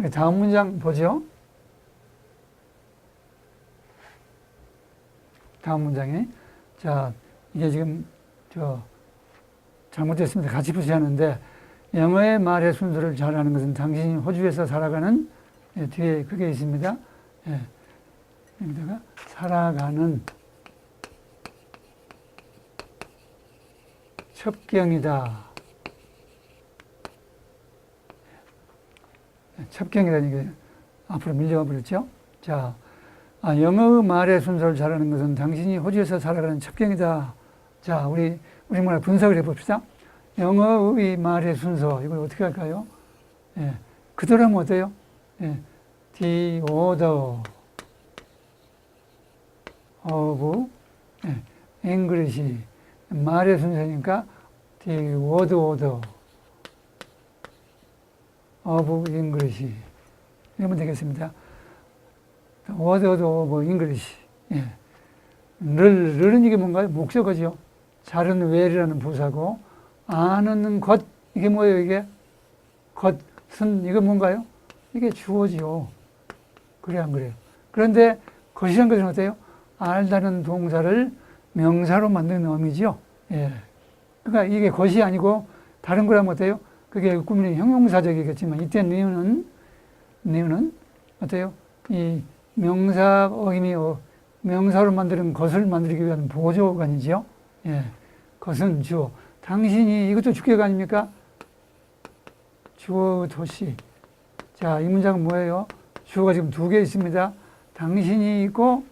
우리 다음 문장 보죠. 다음 문장이 자 이게 지금 저 잘못됐습니다. 같이 붙여야 하는데 영어의 말의 순서를 잘하는 것은 당신이 호주에서 살아가는 예, 뒤에 그게 있습니다. 예. 여기다가 살아가는 첩경이다. 첩경이라는 게 앞으로 밀려와 버렸죠. 자, 아, 영어 말의 순서를 잘하는 것은 당신이 호주에서 살아가는 첩경이다. 자, 우리 우리말 분석을 해봅시다. 영어의 말의 순서 이걸 어떻게 할까요? 예, 그대로 하면 어때요? 예, the order of 예, English 말의 순서니까 the word order of English 이러면 되겠습니다. of English 예. 를, 를은 이게 뭔가요? 목적어죠. 잘은 well이라는 부사고 아는 것 이게 뭐예요 이게 것은 이거 뭔가요? 이게 주어지요. 그래 안 그래요? 그런데 것이란 것은 어때요? 알다는 동사를 명사로 만드는 의미지요. 예. 그러니까 이게 것이 아니고 다른 거라면 어때요? 그게 꾸미는 형용사적이겠지만 이때 니은은 니은은 어때요? 이 명사 의미 명사로 만드는 것을 만들기 위한 보조관이지요. 예. 것은 주어. 당신이 이것도 주격 아닙니까? 주어 도시. 자, 이 문장은 뭐예요? 주어가 지금 두 개 있습니다. 당신이 있고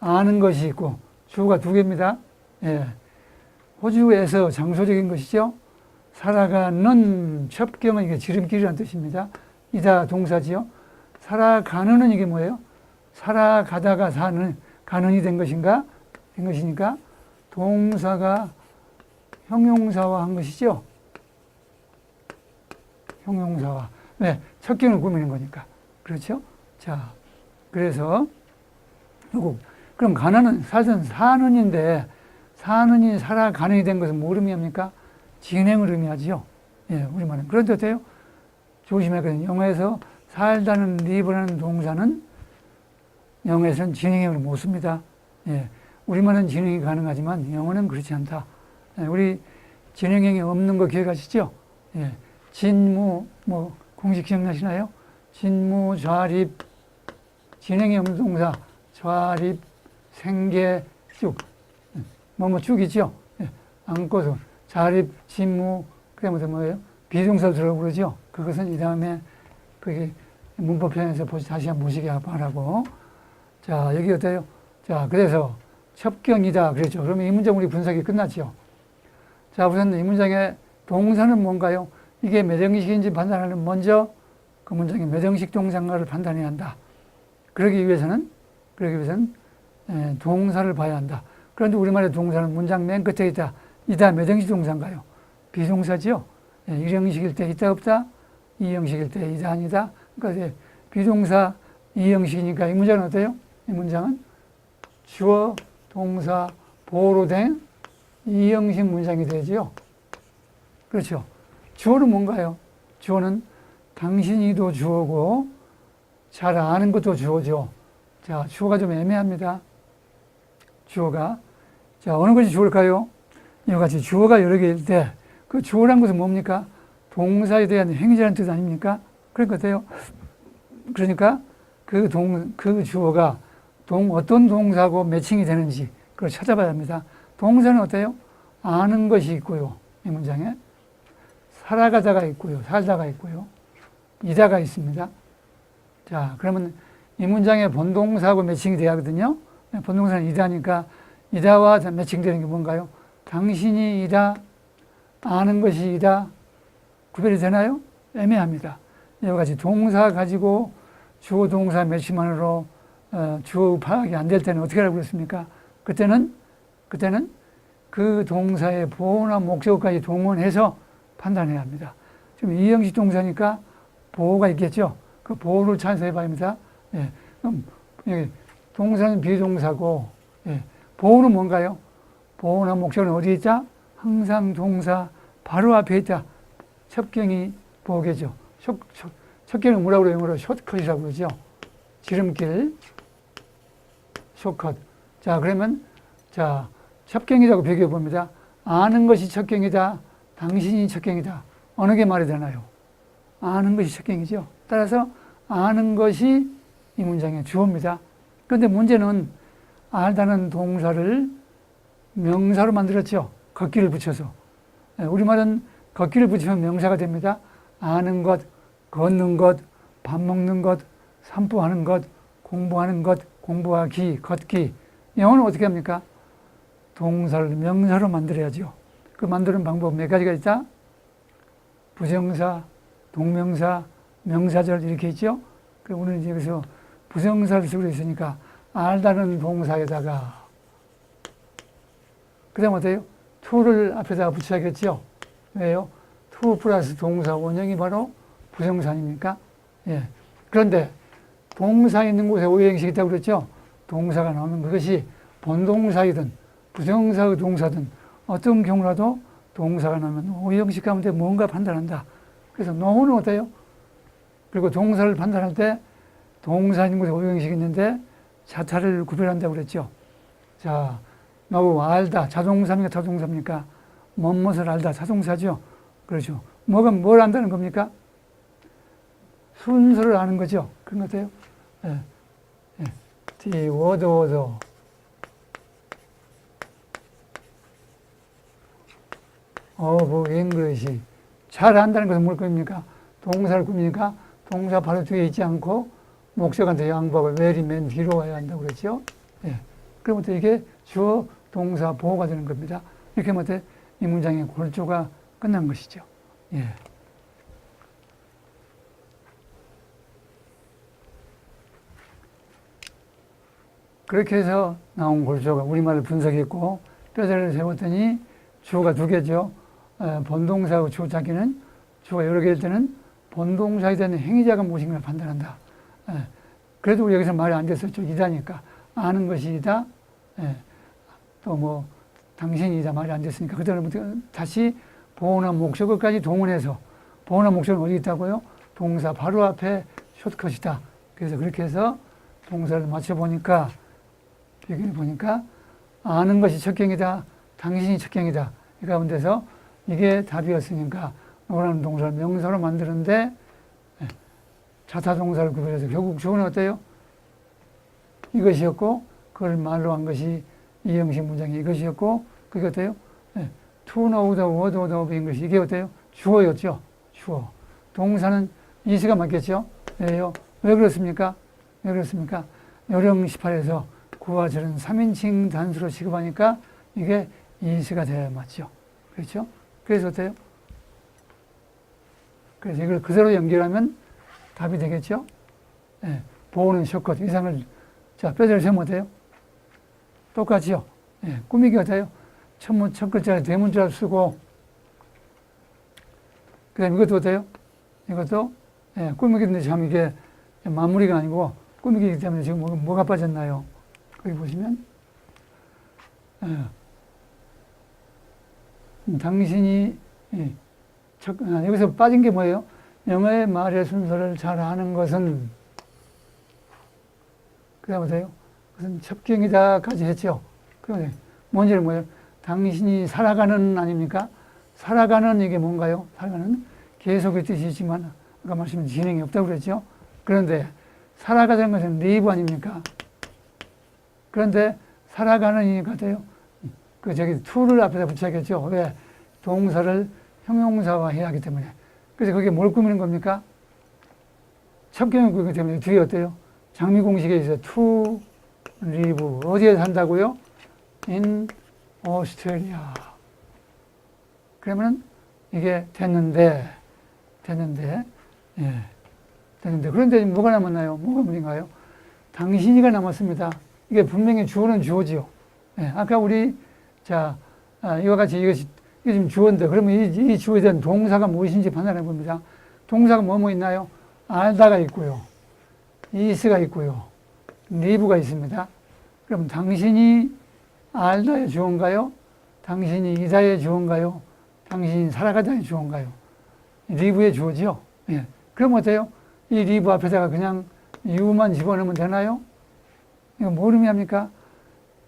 아는 것이 있고 주어가 두 개입니다. 예. 호주에서 장소적인 것이죠. 살아가는 첩경은 이게 지름길이라는 뜻입니다. 이다 동사지요. 살아가는은 이게 뭐예요? 살아가다가 사는 가는이 된 것인가? 된 것이니까 동사가 형용사화 한 것이죠. 형용사화. 네, 첩경을 꾸미는 거니까. 그렇죠? 자, 그래서 요거 그럼 가는은 사실은 사는인데 사는이 살아가는이 된 것은 뭐 의미합니까? 진행을 의미하지요. 예, 우리말은. 그런데 어때요? 조심해야거든요. 영어에서 살다는 리브라는 동사는 영어에서는 진행형을 못 씁니다. 예, 우리말은 진행이 가능하지만 영어는 그렇지 않다. 예, 우리 진행형이 없는 거 기억하시죠? 예, 진무, 뭐, 공식 기억나시나요? 진무, 좌립, 없는 동사, 좌립, 생계, 쭉. 뭐, 뭐, 쭉이죠? 예, 안고서, 자립, 진무, 그 다음에 뭐예요? 들어오고 그러죠? 그것은 이 다음에 그게 문법편에서 다시 한번 보시기 바라고. 자, 여기 어때요? 자, 그래서 첩경이다. 그랬죠. 그러면 이 문장 우리 분석이 끝났죠. 자, 우선 이 문장의 동사는 뭔가요? 이게 몇 형식인지 판단하는 먼저 그 문장의 몇 형식 동사인가를 판단해야 한다. 그러기 위해서는, 그러기 위해서는 에, 동사를 봐야 한다. 그런데 우리말의 동사는 문장 맨 끝에 있다. 이다 몇 형식 동사인가요? 비동사지요. 예, 1형식일 때 있다 없다. 2형식일 때 이다 아니다. 그러니까 비동사 2형식이니까 이 문장은 어때요? 이 문장은 주어, 동사, 보호로 된 2형식 문장이 되지요. 그렇죠. 주어는 뭔가요? 주어는 당신이도 주어고 잘 아는 것도 주어죠. 자, 주어가 좀 애매합니다. 주어가. 자, 어느 것이 주어일까요? 이와 같이 주어가 여러 개일 때, 그 주어란 것은 뭡니까? 동사에 대한 행위라는 뜻 아닙니까? 그럴 것 같아요. 그러니까 그 동, 그 주어가 동, 어떤 동사고 매칭이 되는지 그걸 찾아봐야 합니다. 동사는 어때요? 아는 것이 있고요. 이 문장에. 살아가다가 있고요. 살다가 있고요. 이다가 있습니다. 자, 그러면 이 문장의 본동사하고 매칭이 돼야 하거든요. 본동사는 이다니까 이다와 매칭되는 게 뭔가요? 당신이 이다, 아는 것이 이다, 구별이 되나요? 애매합니다. 이와 같이 동사 가지고 주어 동사 매칭만으로 어, 주어 파악이 안 될 때는 어떻게 하라고 그랬습니까? 그때는, 그때는 그 동사의 보호나 목적어까지 동원해서 판단해야 합니다. 지금 이형식 동사니까 보호가 있겠죠? 그 보호를 해봐야 합니다. 예. 그럼, 예. 동사는 비동사고, 예. 보호는 뭔가요? 보호나 목적어는 어디에 있다? 항상 동사 바로 앞에 있다. 첩경이 보호겠죠. 첩, 첩, 척경은 뭐라고 그래요? 영어로 숏컷이라고 그러죠. 지름길, 숏컷. 자, 그러면, 자, 첩경이라고 비교해 봅니다. 아는 것이 첩경이다. 당신이 첩경이다. 어느 게 말이 되나요? 아는 것이 첩경이죠. 따라서 아는 것이 이 문장의 주어입니다. 그런데 문제는 알다는 동사를 명사로 만들었죠. 걷기를 붙여서. 예, 우리말은 걷기를 붙이면 명사가 됩니다. 아는 것, 걷는 것, 밥 먹는 것, 산보하는 것, 공부하는 것, 공부하기, 걷기. 영어는 어떻게 합니까? 동사를 명사로 만들어야죠. 그 만드는 방법 몇 가지가 있다? 부정사, 동명사, 명사절 이렇게 있죠? 그 오늘 여기서 부정사를 쓰고 있으니까 알다는 동사에다가 그 다음 어때요? to를 앞에다가 붙여야겠죠? 왜요? to 플러스 동사 원형이 바로 부정사 아닙니까? 예. 그런데 동사 있는 곳에 오형식이 있다고 그랬죠? 동사가 나오면 그것이 본동사이든 부정사의 동사든 어떤 경우라도 동사가 나오면 오형식 가운데 뭔가 판단한다. 그래서 노는 어때요? 그리고 동사를 판단할 때 동사 있는 곳에 오형식이 있는데 자타를 구별한다고 그랬죠. 자, 너 알다. 자동사입니까? 자동사입니까? 뭐뭇을 알다. 자동사죠. 그렇죠. 뭐가 뭘 안다는 겁니까? 순서를 아는 거죠. 그런 것 같아요. 예. 예. 디, 워드, 워드. 어브 잉글리시. 잘 안다는 것은 뭘 겁니까? 동사를 꾸미니까 동사 바로 뒤에 있지 않고 목적한테 양보하고 웰이 맨 뒤로 와야 한다고 그랬죠. 예. 그러면 이게 주어, 동사, 보호가 되는 겁니다. 이렇게 하면 이 문장의 골조가 끝난 것이죠. 예. 그렇게 해서 나온 골조가 우리말을 분석했고 뼈대를 세웠더니 주어가 두 개죠. 에, 본동사하고 주어 자기는 주어가 여러 개일 때는 본동사에 대한 행위자가 무엇인가를 판단한다. 에, 그래도 여기서 말이 안 됐었죠. 이다니까. 아는 것이 이다. 또 뭐 당신이다 말이 안 됐으니까 그때는 다시 보호나 목적어까지 동원해서 보호나 목적은 어디 있다고요? 동사 바로 앞에 숏컷이다. 그래서 그렇게 해서 동사를 맞춰보니까 비교해 보니까 아는 것이 척경이다. 당신이 척경이다. 이 가운데서 이게 답이었으니까 원하는 동사를 명사로 만드는데 자타 동사를 구별해서 결국 주어는 어때요? 이것이었고 그걸 말로 한 것이 이 형식 문장이 이것이었고 그게 어때요? 네. to know the word of English 이게 어때요? 주어였죠. 주어. 동사는 이시가 맞겠죠? 왜요? 왜 그렇습니까? 왜 그렇습니까? 요령 18에서 구와 절은 3인칭 단수로 취급하니까 이게 이시가 돼야 맞죠. 그렇죠? 그래서 어때요? 그래서 이걸 그대로 연결하면 답이 되겠죠? 네. 보호는 셔컷 이상을 자 뼈대를 세면 어때요? 똑같이요. 예, 꾸미기 같아요. 첫, 문, 첫 글자를 대문자를 쓰고, 그 다음 이것도 어때요? 이것도, 예, 꾸미기인데 참 이게 마무리가 아니고 꾸미기이기 때문에 지금 뭐, 뭐가 빠졌나요? 거기 보시면, 예. 음, 당신이, 예, 첫, 아, 여기서 빠진 게 뭐예요? 영어의 말의 순서를 잘 아는 것은, 그 다음 어때요? 무슨 첩경이다까지 했죠. 그런데 뭔지는 뭐예요? 당신이 살아가는 아닙니까? 살아가는 이게 뭔가요? 살아가는 계속의 뜻이지만 아까 말씀드린 진행이 없다고 그랬죠. 그런데 살아가자는 것은 리브 아닙니까? 그런데 살아가는 이 같아요. 그 저기 to를 앞에다 붙여야겠죠. 왜? 동사를 형용사화 해야 하기 때문에. 그래서 그게 뭘 꾸미는 겁니까? 첩경을 꾸미기 때문에 뒤에 어때요? 장미 공식에 있어 to 리브 어디에 산다고요? in Australia. 그러면 이게 됐는데 됐는데 예 됐는데 그런데 뭐가 남았나요? 뭐가 문제인가요? 당신이가 남았습니다. 이게 분명히 주어는 주어지요. 예, 아까 우리 자 아, 이와 같이 이것이 이게 지금 주어인데 그러면 이, 이 주어에 대한 동사가 무엇인지 판단해 봅니다. 동사가 뭐뭐 뭐 있나요? 알다가 있고요. 이스가 있고요. 리브가 있습니다. 그럼 당신이 알다의 주어인가요? 당신이 이다의 주어인가요? 당신이 살아가다의 주어인가요? 리브의 주어지요. 예. 그럼 어때요? 이 리브 앞에다가 그냥 유만 집어넣으면 되나요? 이거 뭘 의미합니까?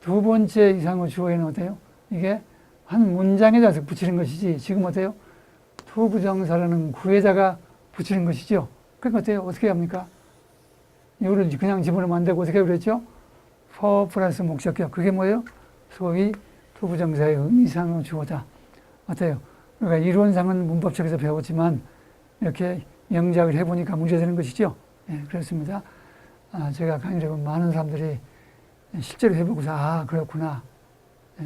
두 번째 이상의 주어에는 어때요? 이게 한 문장에다 붙이는 것이지 지금 어때요? 투부정사라는 구에다가 붙이는 것이죠. 그러니까 어때요? 어떻게 합니까? 이거를 그냥 집어넣으면 안 되고 어떻게 그랬죠? for 플러스 목적격. 그게 뭐예요? 소위 투부정사의 의미상의 주어다. 어때요? 그러니까 이론상은 문법책에서 배웠지만 이렇게 영작을 해보니까 문제되는 것이죠. 예, 그렇습니다. 아, 제가 강의를 해본 많은 사람들이 실제로 해보고서 아 그렇구나